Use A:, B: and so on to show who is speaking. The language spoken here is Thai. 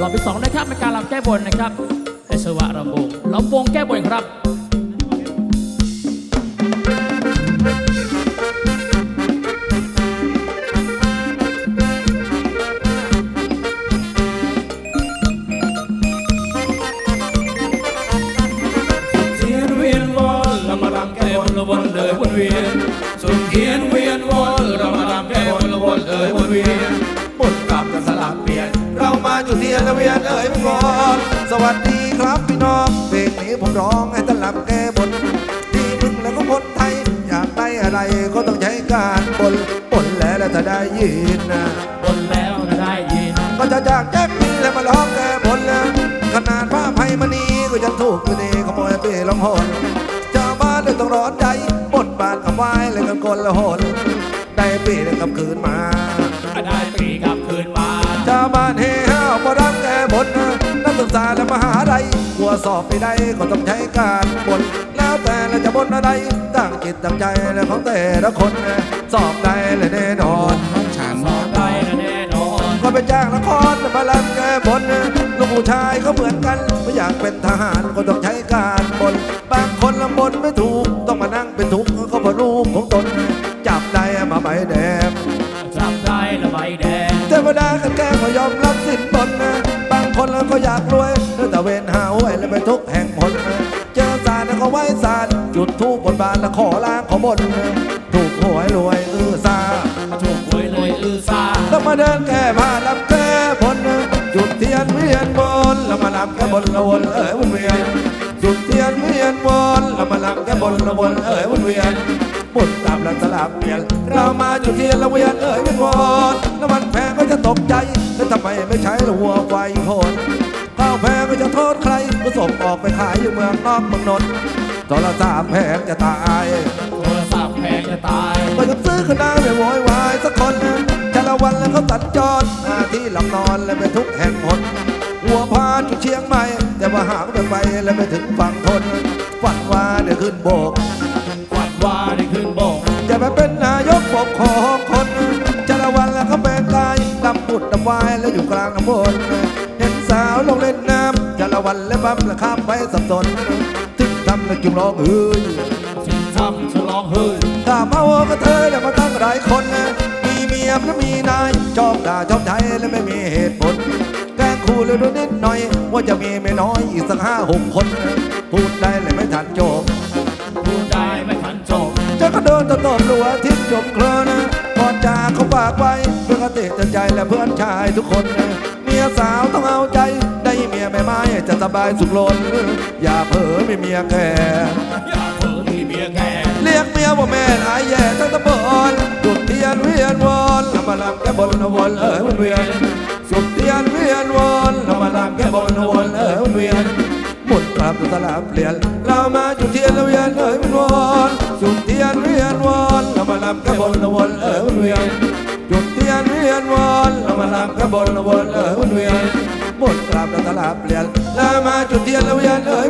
A: รอบที่สองนะครับเป็นการรำแก้บนนะครับในสวะรำวงรำวงแก้บนครับ
B: เทียนเวียนวนเรามารำแก้บนละวนเลยวนเวียนสุดเทียนเวียนวน จุดเทียนละเวียนเอ่ยก่อนสวัสดีครับพี่น้องเพลงนี้ผมร้องให้ตลับแก้บนที่มึงแล้วก็คนไทย อยากได้อะไรก็ต้องใช้การบนบนแล้วแล้วถ้าได้ยินนะ
A: บนแล้วจะได้ยิน
B: ก็จะจากแจ็คนี่แล้วมาร้องแก้บนแล้วขนาดผ้าไพมณีก็ยังถูกอยู่ดีขโมยไปลองหนชาวบ้านเลยต้องร้อนใจบนบานกับไหว้เลยกันคนละหนได้ปีเลยกับคืนมา
A: ได้ปีกลับ
B: วสอบไม่ได้ก็ต้องใช้การบนแล้วแต่เราจะบนอะไรตั้งจิตตั้งใจและของแต่ละคน สอบได้เลยแน่นอน
A: สอบได้แน่นอน
B: ก็ไปจ้างละครมาลำแก้บนลูกผู้ชายก็เหมือนกันไม่อยากเป็นทหารก็ต้องใช้การบนบางคนลำบนไม่ถูกต้องมานั่งเป็นทุกข์ก็เพราะรูปของตน จับได้มาใบแดง
A: จำได้ละใบแดง
B: เทวดากันแกล้งก็ยอมรับสินบนนะบางคนก็อยาก ไปทุกข์แห่งหนเจอสารแล้วก็ไหว้สารจุดทูบบนบานแล้วขอล้างขอบนถูกหวยรวยอือซา
A: ถูกหวยเลยอือซา
B: ต้องมาเดินแก้ผ้าลำแก้บนจุดเทียนเวียนบนแล้วมาลำแก้บนละวนเอ๋ยวนเวียนจุดเทียนเวียนบนแล้วมาลำแก้บนละวนเอ๋ยวนเวียนบุญตามแล้วสลับเปลี่ยนเรามาจุดเทียนละเวียนเอ๋ยวนวนแล้วมันแพงก็จะตกใจแล้วทำไมไม่ใช้ละวัวไฟโคนข้าวแพ งก็จะโทษใครก็ส่งออกไปขายอยู่เมืองนอกเมืองนนท์โทรศัพท์แพงจะตาย
A: โทรศัพท์แพงจะตาย
B: ไปกับซื้อขึ้นได้ไม่โวยวายสักคนแต่ละวันแล้วเขาตัดจอดหน้าที่หลับนอนและไปทุกแห่งหนหัวพานจุดเชียงใหม่ แต่ว่าหาก็ไปไปแล้วไปถึงฝั่งทนฝันว่าเดี๋ยวขึ้นโบก
A: ควันว่าได้ขึ้นบก
B: จะไปเป็นนายกปกครองคนแต่ละวันแล้วเขาแปลงกายดำปุดดำวายแล้วอยู่กลางน้ำบนเห็นสาวลงเล่นน้ำแต่ละ วันและบั๊มและข้ามไปสับสนถึงทำแล้วจุงร้องเอ้ย
A: ถึงทำฉลองเฮ้ย
B: ถ้าเมาก็เธอแล้วมาตั้งหลายคนนะมีเมียและมีนายชอบด่าชอบใช้และไม่มีเหตุผลแกล้งคู่เลยดูนิดหน่อย ว่าจะมีไม่น้อยอีกสักห้าหกคน พูดได้เลยไม่ทันจบ
A: พูดได้ไม่ทันจบ
B: จะก็โดนตะตบรัวทิ้งจบเคลอนะก่อนจากเขาฝากไว้เพื่อกติจะใจและเพื่อนชายทุกคนนะเมียสาวต้องเอาใจ จะสบายสุขล้นอย่าเผลอไม่เมียแก่
A: อย่าเผลอมีเมียแก่
B: เรียกเมียว่าแม่หายแย่ทั้งตะบนจุดเทียนเวียนวนลำมาลำแก้บนวนเออเวียนจุดเทียนเวียนวนลำมาลำแก้บนวนเออเวียนหมุนกลับสลับเปลี่ยนเรามาจุดเทียนเวียนเออวนวนจุดเทียนเวียนวนลำมาลำแก้บนวนเออเวียนจุดเทียนเวียนวนลำมาลำแก้บนวนเอ ลาเปลี่ยนเรามาจุดเทียนเวียนเออวนวน